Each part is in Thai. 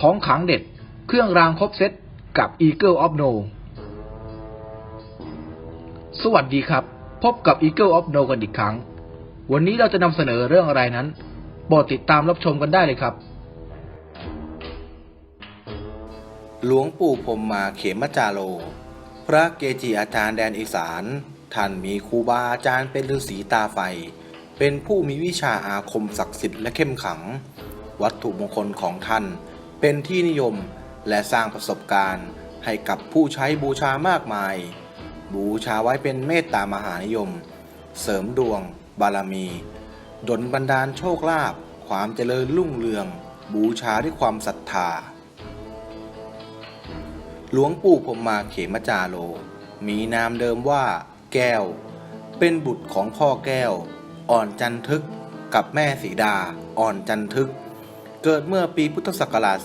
ของขังเด็ด เครื่องรางครบเซตกับ Eagle of No สวัสดีครับ พบกับ Eagle of No กันอีกครั้ง วันนี้เราจะนำเสนอเรื่องอะไรนั้นโปรดติดตามรับชมกันได้เลยครับ หลวงปู่พรมมาเขมจาโล พระเกจิอาจารย์แดนอีสาน ท่านมีครูบาอาจารย์เป็นฤาษีตาไฟ เป็นผู้มีวิชาอาคมศักดิ์สิทธิ์และเข้มขัง วัตถุมงคลของท่าน เป็นที่นิยมและสร้างประสบการณ์ให้กับผู้ใช้บูชามากมาย บูชาไว้เป็นเมตตามหานิยม เสริมดวง บารมี ดลบันดาลโชคลาภความเจริญรุ่งเรือง บูชาด้วยความศรัทธา หลวงปู่พมมาเขมจาโล มีนามเดิมว่า แก้ว เป็นบุตรของพ่อแก้ว อ่อนจันทึก กับแม่สีดา อ่อนจันทึก เกิดเมื่อปีพุทธศักราช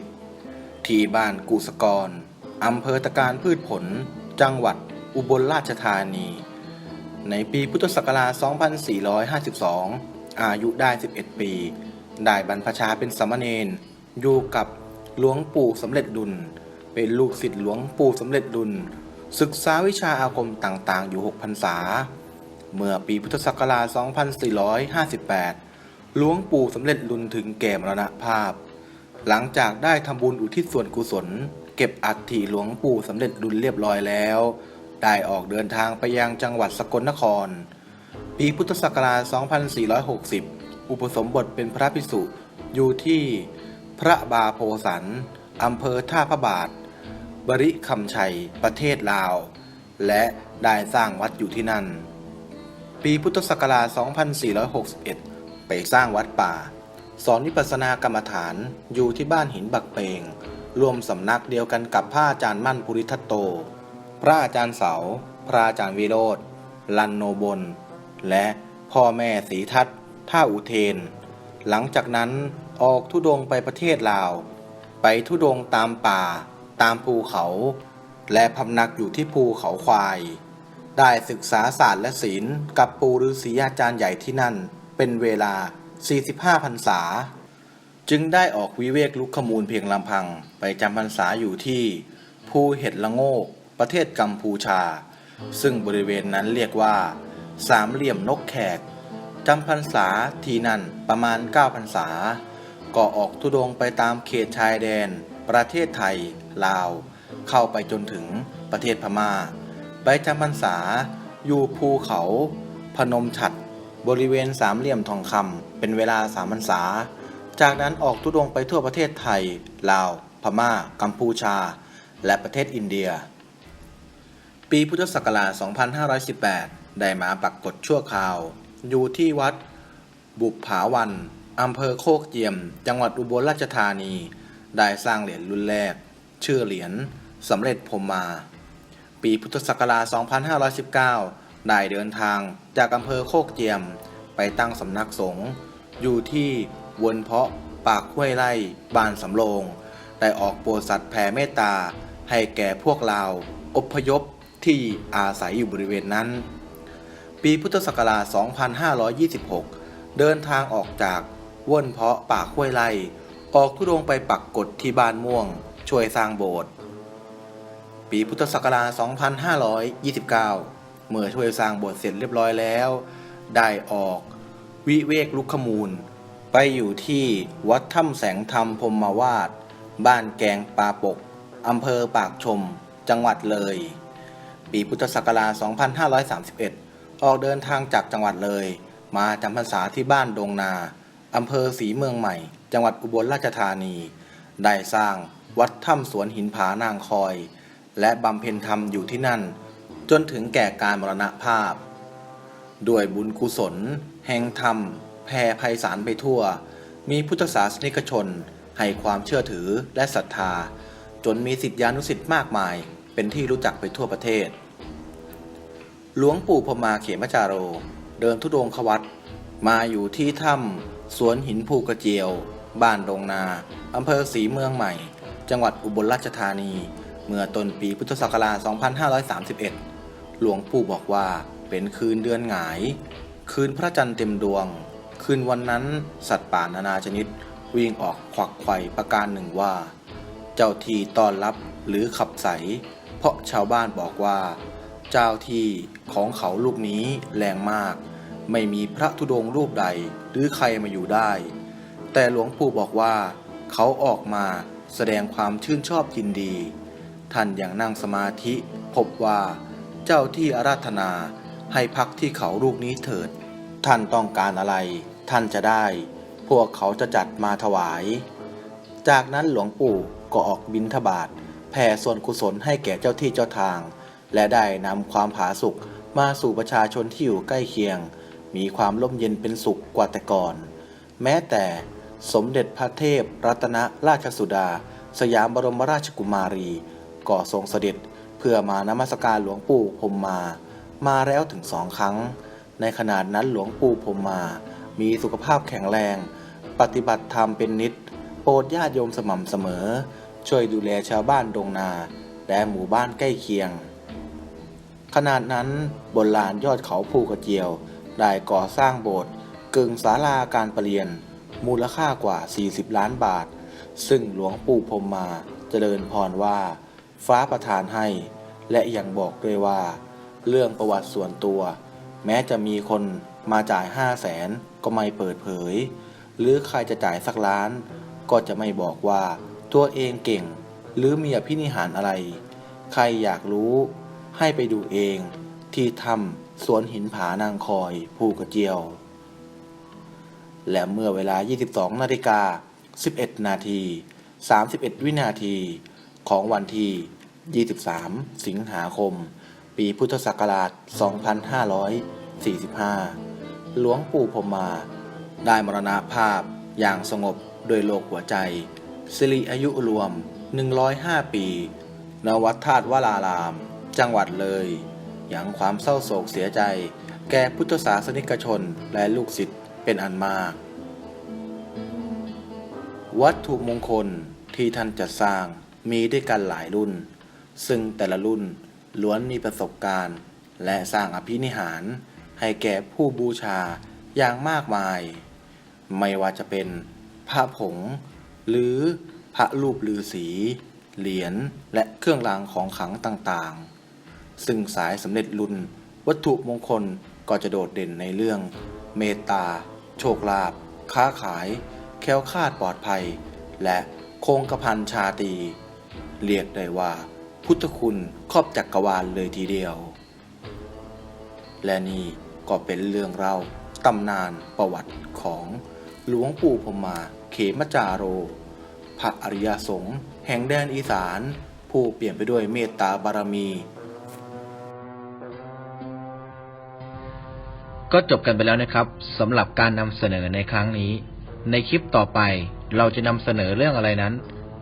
2440 ที่บ้านกุสกรอำเภอตะการพืชผล จังหวัดอุบลราชธานี ในปีพุทธศักราช 2452 อายุได้ 11 ปี ได้บรรพชาเป็นสามเณรอยู่กับหลวงปู่สำเร็จดุล เป็นลูกศิษย์หลวงปู่สำเร็จดุล ศึกษาวิชาอาคมต่างๆ อยู่ 6 พรรษา เมื่อปีพุทธศักราช 2458 หลวงปู่สำเร็จดุลถึงแก่มรณภาพ หลังจากได้ทำบุญอุทิศส่วนกุศล เก็บอัฐิหลวงปู่สำเร็จดุลเรียบร้อยแล้ว ได้ออกเดินทางไปยังจังหวัดสกลนคร ปีพุทธศักราช 2460 อุปสมบทเป็นพระภิกษุอยู่ที่พระบาโพสันอำเภอท่าพระบาท บริคำชัย ประเทศลาว และได้สร้างวัดอยู่ที่นั่น ปีพุทธศักราช 2461 ไปสร้างวัดป่า สอนวิปัสสนากรรมฐานอยู่ที่บ้านหินบักเปงรวมสำนักเดียวกันกับพระอาจารย์มั่นภูริทัตโต พระอาจารย์เสา พระอาจารย์วิโรธลันโนบล และพ่อแม่ศรีทัตท่าอุเทน หลังจากนั้นออกทุดงไปประเทศลาว ไปทุดงตามป่า ตามภูเขา และพำนักอยู่ที่ภูเขาควาย ได้ศึกษาศาสตร์และศิลกับปูฤาษีอาจารย์ใหญ่ที่นั่น เป็นเวลา 45พรรษา จึงได้ออกวิเวกลุกขมูลเพียงลำพังไปจำพรรษาอยู่ที่ ภูเห็ดละโงก ประเทศกัมพูชา ซึ่งบริเวณนั้นเรียกว่า สามเหลี่ยมนกแขกจำพรรษาที่นั่นประมาณ9พรรษา ก็ออกทุดงไปตามเขตชายแดน ประเทศไทย ลาว เข้าไปจนถึงประเทศพม่า ไปจำพรรษาอยู่ภูเขา พนมฉัด บริเวณสามเหลี่ยมทองคำเป็นเวลาสามพรรษา จากนั้นออกทุดงไปทั่วประเทศไทย ลาว พม่า กัมพูชา และประเทศอินเดีย ปีพุทธศักราช 2518 ได้มาปักกฎชั่วคราว อยู่ที่วัด บุปผาวันอำเภอโคกเจียม จังหวัดอุบลราชธานี ได้สร้างเหรียญรุ่นแรก ชื่อเหรียญสำเร็จพรมมา ปีพุทธศักราช 2519 ได้เดินทางจากอำเภอโคกเจียม ไปตั้งสำนักสงฆ์อยู่ที่วนเพาะปากห้วยไร่บ้านสำโรงได้ออกโปรสัตว์แผ่เมตตา ให้แก่พวกเราวอพยพที่อาศัยอยู่บริเวณนั้น ปีพุทธศักราช 2526 เดินทางออกจากว่นเพาะปากห้วยไร่ออกทุดงไปปักกฎที่บ้านม่วง ช่วยสร้างโบสถ์ปีพุทธศักราช 2529 เมื่อช่วยสร้างโบสถ์เสร็จเรียบร้อยแล้ว ได้ออกวิเวกลุกขมูล ไปอยู่ที่วัดถ้ำแสงธรรมพรหมวาด บ้านแกงปาปกอำเภอปากชม จังหวัดเลย ปีพุทธศักราช 2531 ออกเดินทางจากจังหวัดเลย มาจำพรรษาที่บ้านดงนาอำเภอศรีเมืองใหม่ จังหวัดอุบลราชธานี ได้สร้างวัดถ้ำสวนหินผานางคอย และบำเพ็ญธรรมอยู่ที่นั่น จนถึงแก่การมรณภาพ ด้วยบุญกุศล แห่งธรรมแผ่ไพศาลไปทั่ว มีพุทธศาสนิกชน ให้ความเชื่อถือและศรัทธา จนมีสิทธิานุสิทธิ์มากมาย เป็นที่รู้จักไปทั่วประเทศ หลวงปู่พมาเขมจาโร เดินทุดงควัตมาอยู่ที่ถ้ำสวนหินภูกระเจียว บ้านดงนาอำเภอศรีเมืองใหม่ จังหวัดอุบลราชธานี เมื่อต้นปีพุทธศักราช 2531 หลวงปู่บอกว่าเป็นคืนเดือนหงาย คืนพระจันทร์เต็มดวง คืนวันนั้นสัตว์ป่านานาชนิด วิ่งออกขวักไขว่ประการหนึ่งว่า เจ้าที่ต้อนรับหรือขับใส เพราะชาวบ้านบอกว่า เจ้าที่ของเขาลูกนี้แรงมาก ไม่มีพระธุดงค์รูปใดหรือใครมาอยู่ได้ แต่หลวงปู่บอกว่า เขาออกมาแสดงความชื่นชอบยินดี ท่านอย่างนั่งสมาธิพบว่า เจ้าที่อาราธนาให้พักที่เขาลูกนี้เถิด ท่านต้องการอะไร ท่านจะได้ พวกเขาจะจัดมาถวาย จากนั้นหลวงปู่ก็ออกบิณฑบาตแผ่ส่วนกุศลให้แก่เจ้าที่เจ้าทาง และได้นำความผาสุกมาสู่ประชาชนที่อยู่ใกล้เคียง มีความร่มเย็นเป็นสุขกว่าแต่ก่อน แม้แต่สมเด็จพระเทพรัตนราชสุดา สยามบรมราชกุมารีก็ทรงเสด็จ เพื่อมานมัสการหลวงปู่พรมมา มาแล้วถึงสองครั้ง ในขนาดนั้นหลวงปู่พรมมา มีสุขภาพแข็งแรง ปฏิบัติธรรมเป็นนิด โปรดญาติโยมสม่ำเสมอ ช่วยดูแลชาวบ้านดงนา และหมู่บ้านใกล้เคียง ขนาดนั้นบนลานยอดเขาภูกระเจียว ได้ก่อสร้างโบสถ์กึ่งศาลาการประเรียน มูลค่ากว่า 40 ล้านบาท ซึ่งหลวงปู่พรมมาเจริญพรว่า ฟ้าประทานให้ และยังบอกด้วยว่า เรื่องประวัติส่วนตัว แม้จะมีคนมาจ่ายห้าแสนก็ไม่เปิดเผย หรือใครจะจ่ายสักล้าน ก็จะไม่บอกว่า ตัวเองเก่ง หรือมีอภินิหารอะไร ใครอยากรู้ ให้ไปดูเองที่ถ้ำสวนหินผานางคอยภูกระเจียว และเมื่อเวลา 22 นาฬิกา 11 นาที 31 วินาที ของวันที่ 23 สิงหาคม ปีพุทธศักราช 2545 หลวงปู่พมมาได้มรณภาพอย่างสงบโดยโรคหัวใจ สิริอายุรวม 105 ปี ณ วัดธาตุวราราม จังหวัดเลย อย่างความเศร้าโศกเสียใจ แก่พุทธศาสนิกชนและลูกศิษย์เป็นอันมาก วัตถุมงคลที่ท่านจัดสร้าง มีด้วยกันหลายรุ่น ซึ่งแต่ละรุ่นล้วนมีประสบการณ์ และสร้างอภินิหาร ให้แก่ผู้บูชาอย่างมากมาย ไม่ว่าจะเป็นพระผง หรือพระรูปลือสีเหรียญและเครื่องรางของขลังต่างๆ ซึ่งสายสำเร็จรุ่นวัตถุมงคลก็จะโดดเด่นในเรื่อง เมตตา โชคลาภค้าขาย แคล้วคาดปลอดภัย และคงกระพันชาตี เรียกได้ว่า พุทธคุณครอบจักกรวาลเลยทีเดียว และนี่ก็เป็นเรื่องเล่าตำนานประวัติของหลวงปู่พรหมาเขมจาโร พระอริยสงฆ์แห่งแดนอีสาน ผู้เปลี่ยนไปด้วยเมตตาบารมี ก็จบกันไปแล้วนะครับสำหรับการนำเสนอในครั้งนี้ ในคลิปต่อไปเราจะนำเสนอเรื่องอะไรนั้น